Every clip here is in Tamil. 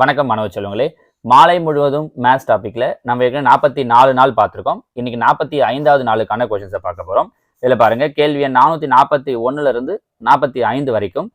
வணக்கம் மாணவ செல்வங்களே. மாலை முழுவதும் மேத்ஸ் டாப்பிக்கில் நம்ம ஏற்கனவே நாற்பத்தி நாலு நாள் பார்த்துருக்கோம். இன்னைக்கு நாற்பத்தி ஐந்தாவது நாளுக்கான கொஷின்ஸை பார்க்க போகிறோம் இதில் பாருங்கள் கேள்வி எண் நானூற்றி நாற்பத்தி ஒன்றுலேருந்து நாற்பத்தி ஐந்து வரைக்கும்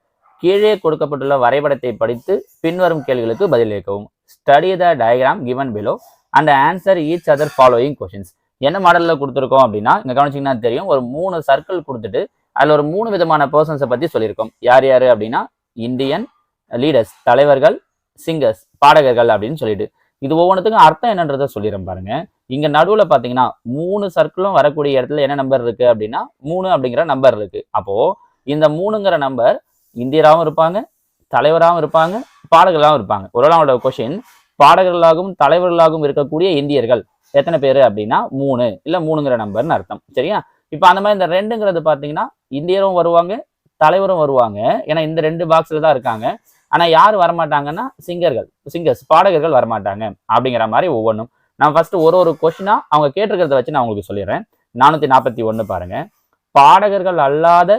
கீழே கொடுக்கப்பட்டுள்ள வரைபடத்தை படித்து பின்வரும் கேள்விகளுக்கு பதிலளிக்கவும் study the diagram given below and answer each other following questions என்ன மாடலில் கொடுத்துருக்கோம் அப்படின்னா இங்கே கவனிச்சிங்கன்னா தெரியும் ஒரு மூணு சர்க்கிள் கொடுத்துட்டு அதில் ஒரு மூணு விதமான பர்சன்ஸை பற்றி சொல்லியிருக்கோம். யார் யார் அப்படின்னா இந்தியன் லீடர்ஸ் தலைவர்கள் சிங்கர்ஸ் பாடகர்கள் அப்படின்னு சொல்லிட்டு. இது ஒவ்வொன்றுத்துக்கும் அர்த்தம் என்னன்றதை சொல்லிடுறேன் பாருங்க. இங்க நடுவுல பாத்தீங்கன்னா மூணு சர்க்கிளும் வரக்கூடிய இடத்துல என்ன நம்பர் இருக்கு அப்படின்னா மூணு அப்படிங்கிற நம்பர் இருக்கு. அப்போ இந்த மூணுங்கிற நம்பர் இந்தியராகவும் இருப்பாங்க தலைவராகவும் இருப்பாங்க பாடகர்களாகவும் இருப்பாங்க. ஒரு அவங்களோட கொஷின் பாடகர்களாகவும் தலைவர்களாகவும் இருக்கக்கூடிய இந்தியர்கள் எத்தனை பேர் அப்படின்னா மூணு இல்லை மூணுங்கிற நம்பர்னு அர்த்தம். சரியா? இப்போ அந்த மாதிரி இந்த ரெண்டுங்கிறது பார்த்தீங்கன்னா இந்தியரும் வருவாங்க தலைவரும் வருவாங்க. ஏன்னா இந்த ரெண்டு பாக்ஸில் தான் இருக்காங்க. ஆனால் யார் வரமாட்டாங்கன்னா சிங்கர்கள் சிங்கர்ஸ் பாடகர்கள் வரமாட்டாங்க அப்படிங்கிற மாதிரி ஒவ்வொன்றும். நான் ஃபர்ஸ்ட் ஒரு ஒரு கொஷினாக அவங்க கேட்டிருக்கிறத வச்சு நான் உங்களுக்கு சொல்லிடுறேன். நானூற்றி நாற்பத்தி ஒன்று பாருங்க. பாடகர்கள் அல்லாத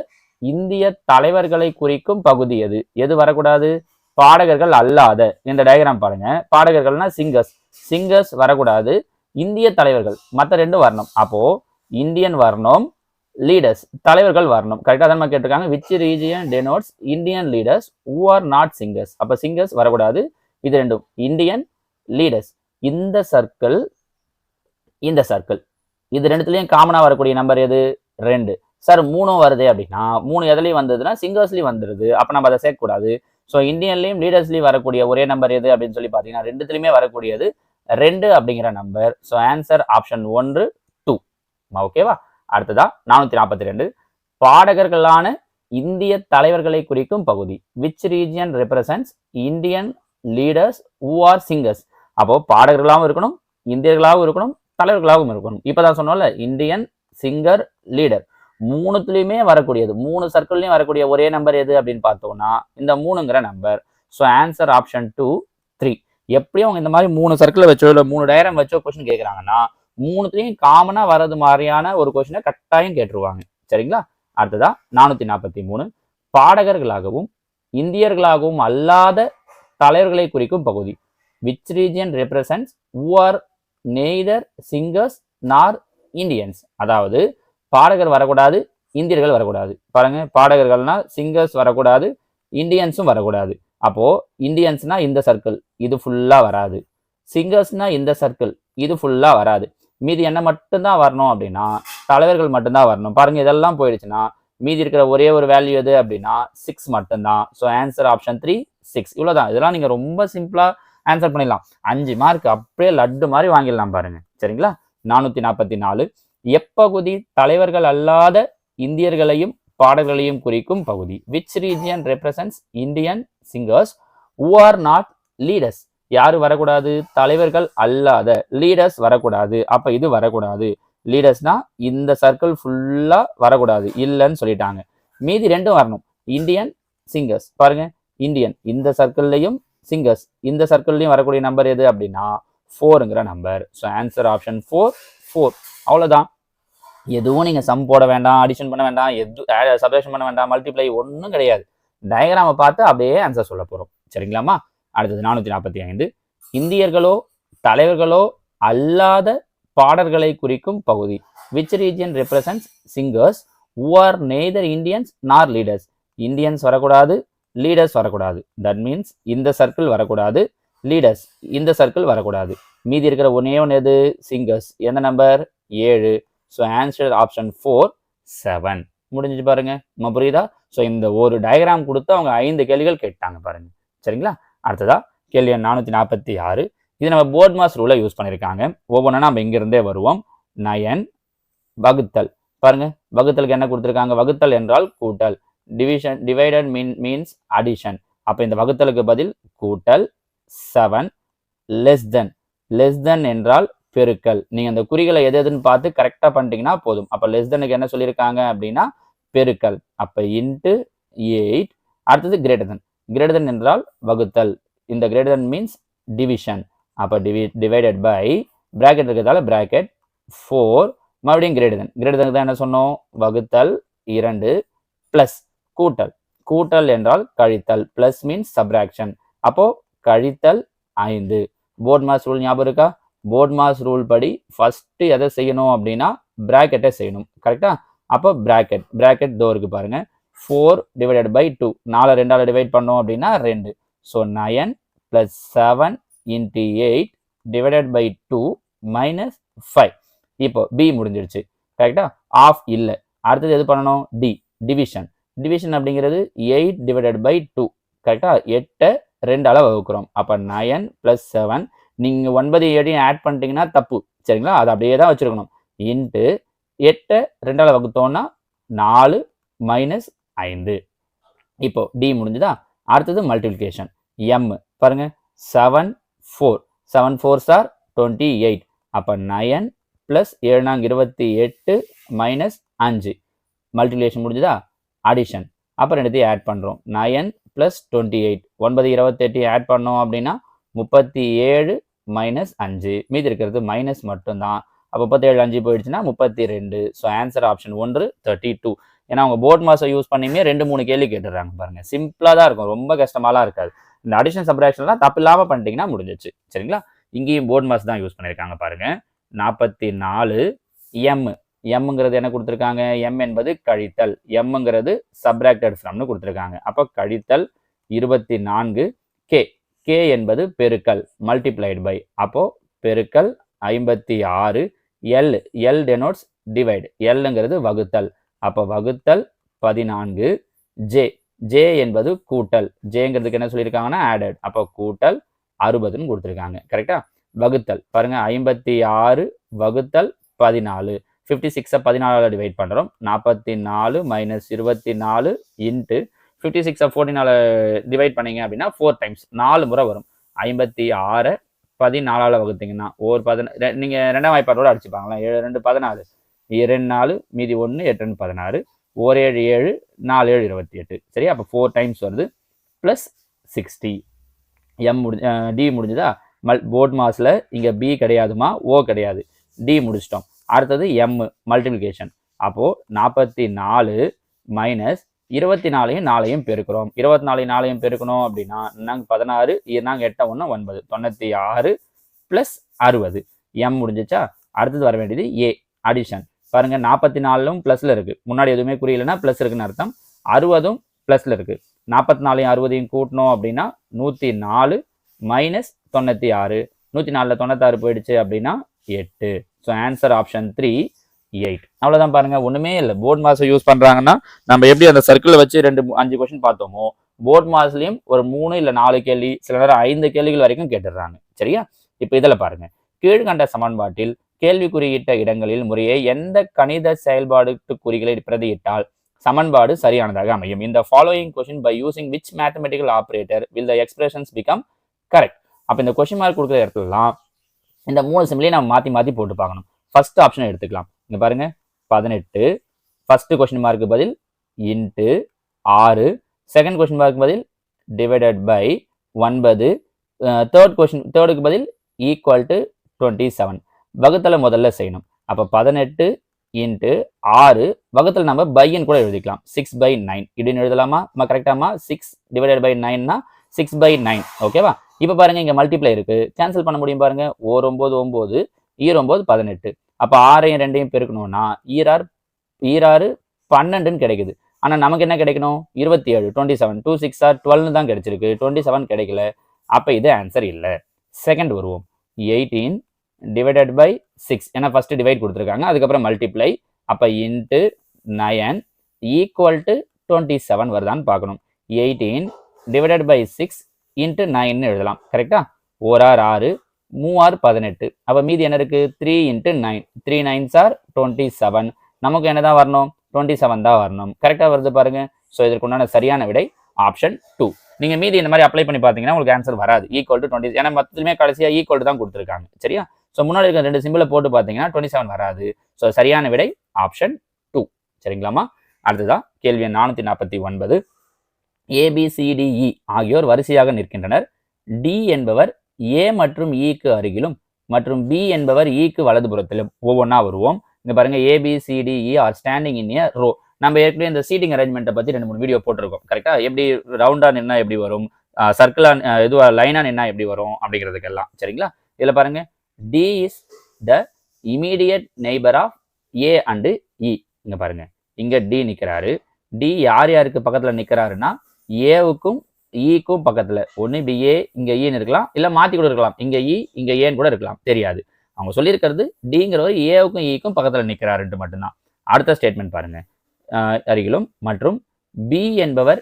இந்திய தலைவர்களை குறிக்கும் பகுதி எது? எது வரக்கூடாது? பாடகர்கள் அல்லாத. இந்த டயக்ராம் பாருங்க. பாடகர்கள்னா சிங்கர்ஸ் சிங்கர்ஸ் வரக்கூடாது. இந்திய தலைவர்கள். மற்ற ரெண்டும் வரணும். அப்போ இந்தியன் வரணும். லீடர்ஸ் தலைவர்கள் வரணும். கரெக்டாக தான் கேட்டிருக்காங்க? Which region denotes Indian leaders who are not singers அப்போ சிங்கர்ஸ் வரக்கூடாது. இது ரெண்டும். இந்தியன் லீடர்ஸ் இந்த சர்க்கிள் இந்த சர்க்கிள் இது ரெண்டுத்துலேயும் காமனாக வரக்கூடிய நம்பர் எது? ரெண்டு. சார் மூணும் வருது அப்படின்னா மூணு எதுலேயும் வந்ததுன்னா சிங்கர்ஸ்லேயும் வந்துடுது அப்போ நம்ம அதை சேர்க்கக்கூடாது. ஸோ இந்தியன்லேயும் லீடர்ஸ்லேயும் வரக்கூடிய ஒரே நம்பர் எது அப்படின்னு சொல்லி பார்த்தீங்கன்னா ரெண்டுத்துலையுமே வரக்கூடியது ரெண்டு அப்படிங்கிற நம்பர் ஸோ ஆன்சர் ஆப்ஷன் ஒன்று டூ ஓகேவா அடுத்ததா நானூற்றி நாற்பத்தி ரெண்டு பாடகர்களான இந்திய தலைவர்களை குறிக்கும் பகுதி. Which region represents Indian leaders who are singers அப்போ பாடகர்களாகவும் இருக்கணும் இந்தியர்களாகவும் இருக்கணும் தலைவர்களாகவும் இருக்கணும். இப்போதான் சொன்னோம்ல இந்தியன் சிங்கர் லீடர் மூணுத்துலேயுமே வரக்கூடியது மூணு சர்க்கிள்லையும் வரக்கூடிய ஒரே நம்பர் எது அப்படின்னு பார்த்தோம்னா இந்த மூணுங்கிற number so answer option two three எப்படியும் அவங்க இந்த மாதிரி மூணு சர்க்கிளை வச்சோ இல்லை மூணு டயரம் வச்சோ கொஸ்டின் கேட்குறாங்கன்னா மூணுத்துலேயும் காமனாக வர்றது மாதிரியான ஒரு கொஷினை கட்டாயம் கேட்டுருவாங்க. சரிங்களா? அடுத்ததா நானூற்றி நாற்பத்தி மூணு பாடகர்களாகவும் இந்தியர்களாகவும் அல்லாத தலைவர்களை குறிக்கும் பகுதி. Which region represents are neither singers nor Indians அதாவது பாடகர் வரக்கூடாது இந்தியர்கள் வரக்கூடாது. பாருங்க பாடகர்கள்னா சிங்கர்ஸ் வரக்கூடாது இந்தியன்ஸும் வரக்கூடாது. அப்போ இந்தியன்ஸ்னா இந்த சர்க்கிள் இது ஃபுல்லா வராது. சிங்கர்ஸ்னா இந்த சர்க்கிள் இது ஃபுல்லா வராது. மீதி என்ன மட்டும்தான் வரணும் அப்படின்னா தலைவர்கள் மட்டும்தான் வரணும். பாருங்க இதெல்லாம் போயிடுச்சுன்னா மீதி இருக்கிற ஒரே ஒரு வேல்யூ எது அப்படின்னா சிக்ஸ் மட்டும்தான். So answer option three six இவ்வளோதான் இதெல்லாம் நீங்கள் ரொம்ப சிம்பிளாக ஆன்சர் பண்ணிடலாம். அஞ்சு மார்க் அப்படியே லட்டு மாதிரி வாங்கிடலாம் பாருங்க. சரிங்களா? நானூற்றி நாற்பத்தி நாலு எப்பகுதி தலைவர்கள் அல்லாத இந்தியர்களையும் பாடல்களையும் குறிக்கும் பகுதி. Which region represents Indian singers who are not leaders யாரு வரக்கூடாது? தலைவர்கள் அல்லாத லீடர்ஸ் வரக்கூடாது. அப்ப இது வரக்கூடாது. லீடர்ஸ்னா இந்த சர்க்கிள் ஃபுல்லா வரக்கூடாது. இல்லைன்னு சொல்லிட்டாங்க. மீதி ரெண்டும் வரணும். இந்தியன் சிங்கர்ஸ் பாருங்க. இந்தியன் இந்த சர்க்கிள்லையும் சிங்கர்ஸ் இந்த சர்க்கிள்லையும் வரக்கூடிய நம்பர் எது அப்படின்னா ஃபோருங்கிற number so answer option four four அவ்வளோதான் எதுவும் நீங்கள் சம் போட வேண்டாம் அடிஷன் பண்ண வேண்டாம் எது சப்ரேஷன் பண்ண வேண்டாம் மல்டிப்ளை ஒன்றும் கிடையாது. டயக்ராமை பார்த்து அப்படியே ஆன்சர் சொல்ல போகிறோம் சரிங்களாம்மா? அடுத்தது நானூற்றி நாற்பத்தி ஐந்து. இந்தியர்களோ தலைவர்களோ அல்லாத பாடல்களை குறிக்கும் பகுதி. Which region represents singers who are neither Indians nor leaders Indians வரக்கூடாது லீடர்ஸ் வரக்கூடாது. தட் மீன்ஸ் இந்த சர்க்கிள் வரக்கூடாது லீடர்ஸ் இந்த சர்க்கிள் வரக்கூடாது. மீதி இருக்கிற ஒன்றே ஒன்று எது? சிங்கர்ஸ் எந்த நம்பர் ஏழு. So answer option four seven முடிஞ்சிச்சு பாருங்க. நம்ம புரியுதா? ஸோ இந்த ஒரு டயக்ராம் கொடுத்து அவங்க ஐந்து கேள்விகள் கேட்டாங்க பாருங்க. சரிங்களா? அடுத்ததா கேள்வி எண் நானூற்றி நாற்பத்தி ஆறு. இது நம்ம போர்ட் மாஸ் ரூலை யூஸ் பண்ணியிருக்காங்க ஒவ்வொன்றா நம்ம இங்கிருந்தே வருவோம். நயன் வகுத்தல். பாருங்க வகுத்தலுக்கு என்ன கொடுத்துருக்காங்க? வகுத்தல் என்றால் கூட்டல். Division divided mean means addition அப்போ இந்த வகுத்தலுக்கு பதில் கூட்டல் seven less than less than என்றால் பெருக்கல். நீங்கள் அந்த குறிகளை எது எதுன்னு பார்த்து கரெக்டாக பண்ணிட்டீங்கன்னா போதும். அப்போ லெஸ் தெனுக்கு என்ன சொல்லியிருக்காங்க அப்படின்னா பெருக்கல். அப்போ இன்ட்டு எயிட் அடுத்தது கிரேட்டர் தென் கிரேட்டர் தென் என்றால் வகுத்தல். இந்த கிரேட்டர் தென் மீன்ஸ் டிவிஷன் அப்போ டிவி டிவைடட் பை பிராக்கெட் இருக்கிறதால பிராக்கெட் ஃபோர் மறுபடியும் கிரேட்டர் தென் கிரேட்டர் தென் தான் என்ன சொன்னோம்? வகுத்தல் இரண்டு ப்ளஸ் கூட்டல். கூட்டல் என்றால் கழித்தல். ப்ளஸ் மீன்ஸ் சப்ராக்ஷன் அப்போது கழித்தல் ஐந்து. போர்ட் மாஸ் ரூல் ஞாபகம் இருக்கா? போர்ட் மாஸ் ரூல் படி ஃபஸ்ட்டு எதை செய்யணும் அப்படின்னா ப்ராக்கெட்டை செய்யணும். கரெக்டாக அப்போ ப்ராக்கெட் ப்ராக்கெட் டோருக்கு பாருங்கள் ஃபோர் டிவைடட் பை டூ நாலு ரெண்டால் டிவைட் பண்ணோம் அப்படின்னா ரெண்டு. So nine plus seven into eight divided by two minus five இப்போ பி முடிஞ்சிடுச்சு கரெக்டா ஆஃப் இல்லை. அடுத்தது எது பண்ணணும்? டி டிவிஷன் டிவிஷன் அப்படிங்கிறது எயிட் டிவைடட் பை டூ கரெக்டா எட்டை ரெண்டால் வகுக்கிறோம். அப்போ நயன் ப்ளஸ் செவன் நீங்கள் ஒன்பது ஏழையும் ஆட் பண்ணிட்டீங்கன்னா தப்பு. சரிங்களா? அது அப்படியே தான் வச்சுருக்கணும். இன்ட்டு எட்டை ரெண்டால் வகுத்தோன்னா நாலு மைனஸ் ஐந்து. இப்போ டி முடிஞ்சுதா? அடுத்தது மல்டிப்ளிகேஷன் எம் பாருங்க. Seven four seven four sir twenty eight அப்போ நயன் ப்ளஸ் ஏழாங்க இருபத்தி எட்டு மைனஸ் அஞ்சு. மல்டிப்ளிகேஷன் முடிஞ்சுதா? அடிஷன் அப்போ ரெண்டுத்தையும் ஆட் பண்ணுறோம் நயன் ப்ளஸ் டுவெண்ட்டி எயிட் ஒன்பது இருபத்தெட்டு ஆட் பண்ணோம் அப்படின்னா முப்பத்தி ஏழு மைனஸ் அஞ்சு. மீதி இருக்கிறது மைனஸ் மட்டும்தான். அப்போ முப்பத்தேழு அஞ்சு போயிடுச்சுன்னா முப்பத்தி ரெண்டு. ஸோ ஆன்சர் ஆப்ஷன் ஒன்று தேர்ட்டி டூ ஏன்னா அவங்க போர்ட் மாசம் யூஸ் பண்ணியுமே ரெண்டு மூணு கேள்வி கேட்டுடுறாங்க பாருங்க. சிம்பிளாக தான் இருக்கும். ரொம்ப கஷ்டமாலாம் இருக்காது. இந்த அடிஷன் சப்ராக்ஷன்லாம் தப்பு இல்லாமல் பண்ணிட்டீங்கன்னா முடிஞ்சிச்சு சரிங்களா? இங்கேயும் போர்ட் மாஸ் தான் யூஸ் பண்ணியிருக்காங்க பாருங்க. நாற்பத்தி நாலு எம் எம்ங்கிறது என்ன கொடுத்துருக்காங்க? எம் என்பது கழித்தல். எம்ங்கிறது சப்ராக்டட் ஃப்ரம்னு கொடுத்துருக்காங்க. அப்போ கழித்தல் இருபத்தி நான்கு கே கே என்பது பெருக்கல். மல்டிப்ளைடு பை அப்போ பெருக்கல் ஐம்பத்தி ஆறு எல் எல் டெனோட்ஸ் டிவைடு எல்லுங்கிறது வகுத்தல். அப்போ வகுத்தல் பதினான்கு. ஜே ஜே என்பது கூட்டல். ஜேங்கிறதுக்கு என்ன சொல்லியிருக்காங்கன்னா ஆடட் அப்போ கூட்டல் அறுபதுன்னு கொடுத்துருக்காங்க. கரெக்டா வகுத்தல். பாருங்க ஐம்பத்தி ஆறு வகுத்தல் பதினாலு. ஃபிஃப்டி சிக்ஸை பதினாலால் டிவைட் பண்ணுறோம் நாற்பத்தி நாலு மைனஸ் இருபத்தி நாலு இன்ட்டு ஃபிஃப்டி சிக்ஸை ஃபோர்டினால டிவைட் பண்ணீங்க அப்படின்னா ஃபோர் டைம்ஸ் நாலு முறை வரும். ஐம்பத்தி ஆறை பதினாலால் வகுத்தீங்கன்னா ஒரு பதின நீங்கள் ரெண்டாம் வாய்ப்பாடோடு அடிச்சுப்பாங்களா ஏழு ரெண்டு பதினாலு. இரண்டு நாலு மீதி ஒன்று எட்டு பதினாறு ஒரு ஏழு ஏழு நாலு ஏழு இருபத்தி எட்டு. சரி அப்போ ஃபோர் டைம்ஸ் வருது ப்ளஸ் சிக்ஸ்டி எம் முடி டி முடிஞ்சுதா? மல் போர்ட் மாஸில் இங்கே பி கிடையாதுமா? ஓ கிடையாது. டி முடிச்சிட்டோம். அடுத்தது எம் மல்டிப்ளிகேஷன் அப்போது நாற்பத்தி நாலு மைனஸ் இருபத்தி நாலையும் நாளையும் பெருக்கிறோம். இருபத்தி நாலையும் நாளையும் பெருக்கணும் அப்படின்னா நாங்கள் பதினாறு நாங்கள் எட்ட ஒன்று ஒன்பது. தொண்ணூற்றி ஆறு ப்ளஸ் அறுபது. எம் முடிஞ்சிச்சா? அடுத்தது வர வேண்டியது ஏ அடிஷன் பாருங்க நாற்பத்தி நாலும் ப்ளஸில் இருக்குது முன்னாடி எதுவுமே குறியிலனா ப்ளஸ் இருக்குன்னு அர்த்தம். அறுபதும் ப்ளஸில் இருக்குது நாற்பத்தி நாலையும் அறுபதையும் கூட்டணும் அப்படின்னா நூற்றி நாலு மைனஸ் தொண்ணூற்றி ஆறு நூற்றி நாலில் தொண்ணூத்தாறு போயிடுச்சு அப்படின்னா எட்டு. So answer option three eight அவ்வளோதான் பாருங்க. ஒன்றுமே இல்லை. போர்ட் மாசம் யூஸ் பண்ணுறாங்கன்னா நம்ம எப்படி அந்த சர்க்கிளை வச்சு ரெண்டு அஞ்சு கொஸ்டின் பார்த்தோமோ போர்ட் மாஸ்லேயும் ஒரு மூணு இல்லை நாலு கேள்வி சில நேரம் ஐந்து கேள்விகள் வரைக்கும் கேட்டுடுறாங்க. சரியா? இப்போ இதில் பாருங்க. கீழ்கண்ட சமன்பாட்டில் கேள்வி குறியிட்ட இடங்களில் முறையே எந்த கணித செயல்பாடு குறிகளை பிரதியிட்டால் சமன்பாடு சரியானதாக அமையும். இந்த following question by using which mathematical operator will the expressions become correct அப்போ இந்த கொஷின் மார்க் கொடுக்குற இடத்துலலாம் இந்த மூணு சிம்லையும் நம்ம மாற்றி மாற்றி போட்டு பார்க்கணும். ஃபர்ஸ்ட் ஆப்ஷனை எடுத்துக்கலாம். இங்கே பாருங்க. பதினெட்டு. ஃபர்ஸ்ட் கொஸ்டின் மார்க்கு பதில் இன்ட்டு ஆறு. செகண்ட் கொஸ்டின் மார்க் பதில் டிவைடட் பை ஒன்பது. தேர்ட் கொஸ்டின் தேர்டுக்கு பதில் ஈக்குவல் டு டுவெண்ட்டி செவன் வகுத்தலை முதல்ல செய்யணும். அப்போ பதினெட்டு இன்ட்டு ஆறு வகுத்தல் நம்ம பையன் கூட எழுதிக்கலாம். சிக்ஸ் பை நைன் இப்படின்னு எழுதலாமா? நம்ம கரெக்டாமா சிக்ஸ் டிவைடட் பை நைன்னா சிக்ஸ் பை நைன் ஓகேவா இப்போ பாருங்க இங்கே மல்டிப்ளை இருக்கு. கேன்சல் பண்ண முடியும் பாருங்க. ஓர் ஒம்பது ஒம்பது ஈர் ஒம்பது பதினெட்டு. அப்போ ஆறையும் ரெண்டையும் பெருக்கணும்னா ஈரார் ஈராறு பன்னெண்டுன்னு கிடைக்குது. ஆனால் நமக்கு என்ன கிடைக்கணும்? இருபத்தி ஏழு twenty seven two six are டுவெல்னு தான் கிடைச்சிருக்கு. டுவெண்ட்டி செவன் கிடைக்கல. அப்போ இது ஆன்சர் இல்லை. செகண்ட் வருவோம். எயிட்டீன் டிவைடட் பை சிக்ஸ் ஏன்னா ஃபஸ்ட்டு டிவைட் கொடுத்துருக்காங்க. அதுக்கப்புறம் மல்டிப்ளை அப்போ into nine equal to twenty seven வருதான்னு பார்க்கணும். Eighteen divided by six into நைன்னு எழுதலாம். கரெக்டா ஆர் ஆறு மூவார் பதினெட்டு. அப்போ மீதி என்ன இருக்குது three into nine three nines are twenty seven நமக்கு என்ன தான் வரணும்? டுவெண்ட்டி செவன் தான் வரணும். கரெக்டாக வருது பாருங்கள் ஸோ இதற்குண்டான சரியான விடை ஆப்ஷன் டூ நீங்கள் மீதி இந்த மாதிரி அப்ளை பண்ணி பார்த்தீங்கன்னா உங்களுக்கு ஆன்சர் வராது. ஈக்குவல் டு டுவெண்ட்டி ஏன்னா மொத்தத்துமே கடைசியாக ஈக்குவல் தான் கொடுத்துருக்காங்க. சரியா? ஸோ முன்னாடி இருக்க ரெண்டு சிம்பிளை போட்டு பார்த்தீங்கன்னா டுவெண்ட்டி செவன் வராது. ஸோ சரியான விடை ஆப்ஷன் டூ சரிங்களாமா அடுத்ததான் கேள்வி நானூற்றி நாற்பத்தி ஒன்பது. ஏபிசிடிஇ e ஆகியோர் வரிசையாக நிற்கின்றனர். டி என்பவர் ஏ மற்றும் e இக்கு அருகிலும் மற்றும் பி என்பவர் e இக்கு வலதுபுறத்திலும் ஒவ்வொன்றா வருவோம். இங்கே பாருங்க A B C D E are standing in a row நம்ம ஏற்கனவே இந்த சீட்டிங் அரேஞ்ச்மெண்ட்டை பற்றி ரெண்டு மூணு வீடியோ போட்டிருக்கோம். கரெக்டாக எப்படி ரவுண்டாக நின்னா எப்படி வரும்? சர்க்கிளாக இதுவாக லைனா நின்னா எப்படி வரும் அப்படிங்கிறதுக்கெல்லாம். சரிங்களா? இதில் பாருங்கள் D is the immediate neighbour of A and E இங்க பாருங்க. இங்க டி நிற்கிறாரு டி யார் யாருக்கு பக்கத்தில் நிற்கிறாருன்னா ஏவுக்கும் ஈக்கும் e பக்கத்தில். ஒன்று இப்படி ஏ இங்க e ஈன்னு இருக்கலாம். இல்லை மாற்றி கூட இருக்கலாம். இங்க இ இங்க ஏன்னு கூட இருக்கலாம். தெரியாது. அவங்க சொல்லியிருக்கிறது டிங்கிறவர் ஏவுக்கும் ஈக்கும் பக்கத்தில் நிற்கிறாருன்ட்டு மட்டும்தான். அடுத்த ஸ்டேட்மெண்ட் பாருங்க. அருகிலும் மற்றும் பி என்பவர்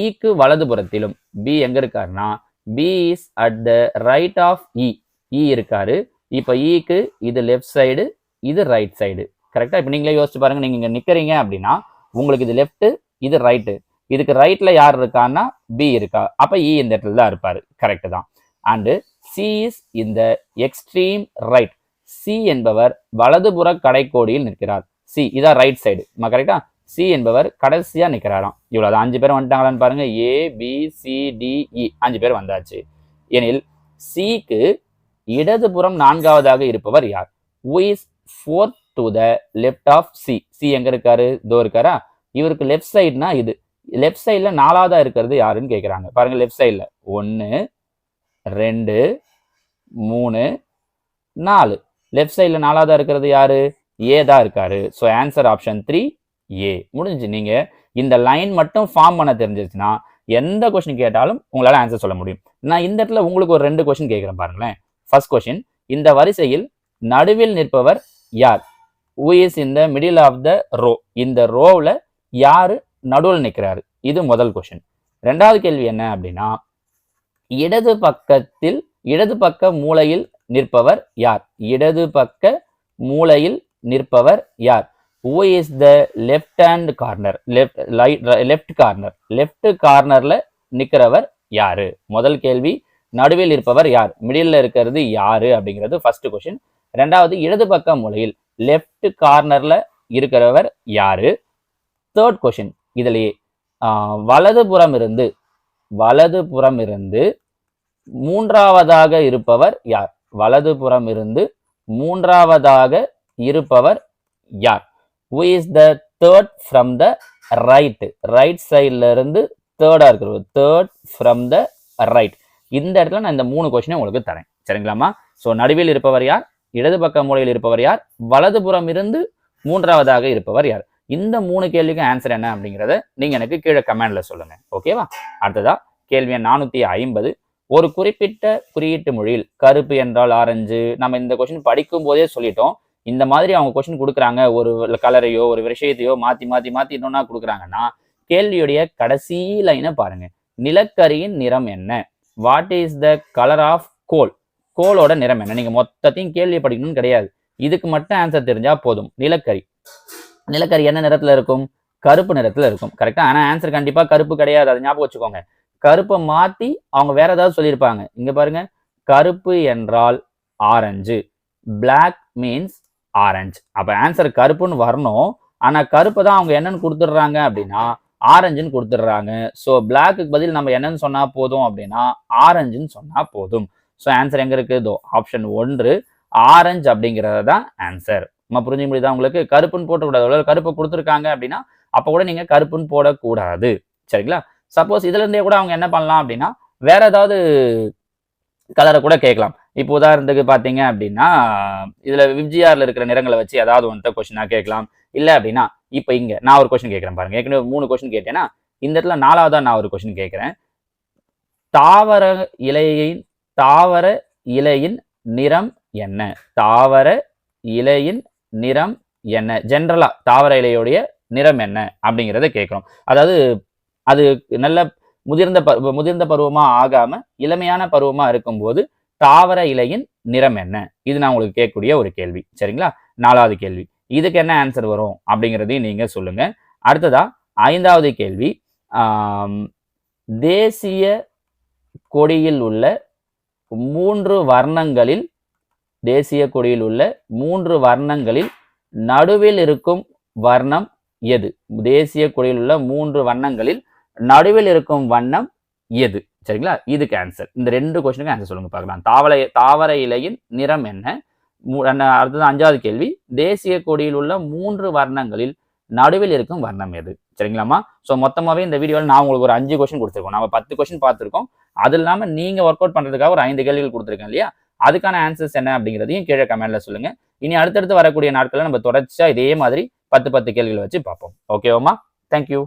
ஈக்கு வலதுபுறத்திலும். பி எங்க இருக்காருன்னா B is at the right of E E இருக்காரு. இப்போ ஈக்கு e இது லெஃப்ட் சைடு இது ரைட் சைடு கரெக்டாக இப்போ நீங்களே யோசிச்சு பாருங்கள் நீங்கள் இங்கே நிற்கிறீங்க அப்படின்னா உங்களுக்கு இது லெஃப்ட்டு இது ரைட்டு இதுக்கு ரைட்டில் யார் இருக்கான்னா பி இருக்கா? அப்போ இ e இந்த இடத்துல தான் இருப்பார். கரெக்டு தான். அண்டு சி இஸ் இந்த எக்ஸ்ட்ரீம் ரைட் சி என்பவர் வலதுபுற கடைக்கோடியில் நிற்கிறார். சி இதான் ரைட் சைடு கரெக்டா சி என்பவர் கடைசியாக நிற்கிறாராம் இவ்வளோ அஞ்சு பேர் வந்துட்டாங்களான்னு பாருங்கள் ஏ பி சி டிஇ அஞ்சு பேர் வந்தாச்சு. எனில் சிக்கு இடதுபுறம் நான்காவதாக இருப்பவர் யார்? Is fourth to the left of C C எங்க இருக்காரு? இதோ இருக்காரா? இவருக்கு லெஃப்ட் சைடுனா இது. லெஃப்ட் சைடில் நாலாவதா இருக்கிறது யாருன்னு கேட்குறாங்க பாருங்க லெஃப்ட் சைடில் ஒன்று ரெண்டு மூணு நாலு. லெஃப்ட் சைடில் நாலாவதா இருக்கிறது யாரு? ஏ தான் இருக்காரு. So answer option three A முடிஞ்சு நீங்க இந்த லைன் மட்டும் ஃபார்ம் பண்ண தெரிஞ்சிருச்சுன்னா எந்த கொஸ்டின் கேட்டாலும் உங்களால் ஆன்சர் சொல்ல முடியும். நான் இந்த இடத்துல உங்களுக்கு ஒரு ரெண்டு கொஸ்டின் கேட்குறேன் பாருங்களேன். ஃபர்ஸ்ட் கொஷின் இந்த வரிசையில் நடுவில் நிற்பவர் யார்? Who is in the middle of the row இந்த ரோவில் யார் நடுவில் நிற்கிறாரு இது முதல் கொஷின் ரெண்டாவது கேள்வி என்ன அப்படின்னா இடது பக்கத்தில் இடது பக்க மூலையில் நிற்பவர் யார்? இடது பக்க மூலையில் நிற்பவர் யார்? Who is the left hand corner left light left corner left கார்னரில் நிற்கிறவர் யாரு? முதல் கேள்வி. நடுவில் இருப்பவர் யார்? மிடில் இருக்கிறது யாரு? அப்படிங்கிறது ஃபர்ஸ்ட் கொஸ்டின் ரெண்டாவது இடது பக்க மூலையில் லெஃப்ட் கார்னர்ல இருக்கிறவர் யாரு? தேர்ட் கொஷின் இதிலேயே வலது புறம் இருந்து வலது புறம் இருந்து மூன்றாவதாக இருப்பவர் யார்? வலது புறம் இருந்து மூன்றாவதாக இருப்பவர் யார்? Who is the third from the right right சைட்ல இருந்து தேர்டா இருக்கிறவர். தேர்ட் ஃப்ரம் த ரைட் இந்த இடத்துல நான் இந்த மூணு கொஸ்டினை உங்களுக்கு தரேன். சரிங்களாம்மா? ஸோ நடுவில் இருப்பவர் யார்? இடது பக்க மூலையில் இருப்பவர் யார்? வலதுபுறம் இருந்து மூன்றாவதாக இருப்பவர் யார்? இந்த மூணு கேள்விக்கும் ஆன்சர் என்ன அப்படிங்கிறத நீங்கள் எனக்கு கீழே கமெண்ட்ல சொல்லுங்க. ஓகேவா அடுத்ததா கேள்வி நானூற்றி ஐம்பது. ஒரு குறிப்பிட்ட குறியீட்டு மொழியில் கருப்பு என்றால் ஆரஞ்சு. நம்ம இந்த கொஷின் படிக்கும் போதே சொல்லிட்டோம். இந்த மாதிரி அவங்க கொஷின் கொடுக்குறாங்க. ஒரு கலரையோ ஒரு விஷயத்தையோ மாற்றி மாற்றி மாற்றி இன்னொன்னா கொடுக்குறாங்கன்னா கேள்வியுடைய கடைசி லைனை பாருங்க. நிலக்கரியின் நிறம் என்ன? What is the colour of coal கோலோட நிறம் என்ன? நீங்கள் மொத்தத்தையும் கேள்வி படிக்கணும்னு கிடையாது. இதுக்கு மட்டும் ஆன்சர் தெரிஞ்சால் போதும். நிலக்கரி. நிலக்கரி என்ன நிறத்தில் இருக்கும்? கருப்பு நிறத்தில் இருக்கும். கரெக்டாக ஆனால் ஆன்சர் கண்டிப்பாக கருப்பு கிடையாது. அதை ஞாபகம் வச்சுக்கோங்க. கருப்பை மாற்றி அவங்க வேற ஏதாவது சொல்லியிருப்பாங்க. இங்கே பாருங்க. கருப்பு என்றால் ஆரஞ்சு. பிளாக் மீன்ஸ் ஆரஞ்சு அப்போ ஆன்சர் கருப்புன்னு வரணும். ஆனால் கருப்பு தான் அவங்க என்னன்னு கொடுத்துட்றாங்க அப்படின்னா ஆரஞ்சுன்னு கொடுத்துடுறாங்க. ஸோ பிளாக்குக்கு பதில் நம்ம என்னன்னு சொன்னால் போதும் அப்படின்னா ஆரஞ்சுன்னு சொன்னால் போதும். ஸோ ஆன்சர் எங்கே இருக்குது இதோ ஆப்ஷன் ஒன்று ஆரஞ்சு அப்படிங்கிறது தான் ஆன்சர் நம்ம புரிஞ்சு முடியுதா உங்களுக்கு? கருப்புன்னு போட்டக்கூடாது. கருப்பை கருப்பு கொடுத்துருக்காங்க அப்படின்னா அப்போ கூட நீங்கள் கருப்புன்னு போடக்கூடாது. சரிங்களா? சப்போஸ் இதுலேருந்தே கூட அவங்க என்ன பண்ணலாம் அப்படின்னா வேற ஏதாவது கலரை கூட கேட்கலாம். இப்போ உதாரணத்துக்கு பார்த்தீங்க அப்படின்னா இதில் விஜிஆரில் இருக்கிற நிறங்களை வச்சு ஏதாவது ஒன்றை கொஷினாக கேட்கலாம். இல்லை அப்படின்னா இப்போ இங்கே நான் ஒரு கொஸ்டின் கேட்குறேன் பாருங்க. ஏற்கனவே மூணு கொஸ்டின் கேட்டேன்னா இந்த இடத்துல நாலாவதாக நான் ஒரு கொஸ்டின் கேட்குறேன் தாவர இலையின் தாவர இலையின் நிறம் என்ன? தாவர இலையின் நிறம் என்ன? ஜென்ரலாக தாவர இலையுடைய நிறம் என்ன? அப்படிங்கிறத கேட்குறோம் அதாவது அது நல்ல முதிர்ந்த பருவ முதிர்ந்த பருவமாக ஆகாமல் இளமையான பருவமாக இருக்கும்போது தாவர இலையின் நிறம் என்ன? இது நான் உங்களுக்கு கேட்கக்கூடிய ஒரு கேள்வி. சரிங்களா? நாலாவது கேள்வி. இதுக்கு என்ன ஆன்சர் வரும் அப்படிங்கிறதையும் நீங்க சொல்லுங்க. அடுத்ததா ஐந்தாவது கேள்வி. தேசிய கொடியில் உள்ள மூன்று வர்ணங்களில் தேசிய கொடியில் உள்ள மூன்று வர்ணங்களில் நடுவில் இருக்கும் வர்ணம் எது? தேசிய கொடியில் உள்ள மூன்று வண்ணங்களில் நடுவில் இருக்கும் வண்ணம் எது? சரிங்களா? இதுக்கு ஆன்சர் இந்த ரெண்டு கொஸ்டினுக்கு ஆன்சர் சொல்லுங்க பார்க்கலாம். தாவர தாவர இலையின் நிறம் என்ன? அடுத்தது அஞ்சாவது கேள்வி. தேசிய கொடியில் உள்ள மூன்று வர்ணங்களில் நடுவில் இருக்கும் வர்ணம் எது? சரிங்களாம்மா? ஸோ மொத்தமாகவே இந்த வீடியோவில் நான் உங்களுக்கு ஒரு அஞ்சு கொஸ்டின் கொடுத்துருக்கோம். நம்ம பத்து கொஸ்டின் பார்த்துருக்கோம். அது இல்லாமல் நீங்கள் ஒர்க் அவுட் பண்ணுறதுக்காக ஒரு ஐந்து கேள்விகள் கொடுத்துருக்கேன் இல்லையா? அதுக்கான ஆன்சர்ஸ் என்ன அப்படிங்கிறதையும் கீழே கமெண்ட்ல சொல்லுங்கள் இனி அடுத்தடுத்து வரக்கூடிய நாட்களில் நம்ம தொடர்ச்சியாக இதே மாதிரி பத்து பத்து கேள்விகளை வச்சு பார்ப்போம். ஓகேவாம்மா தேங்க்யூ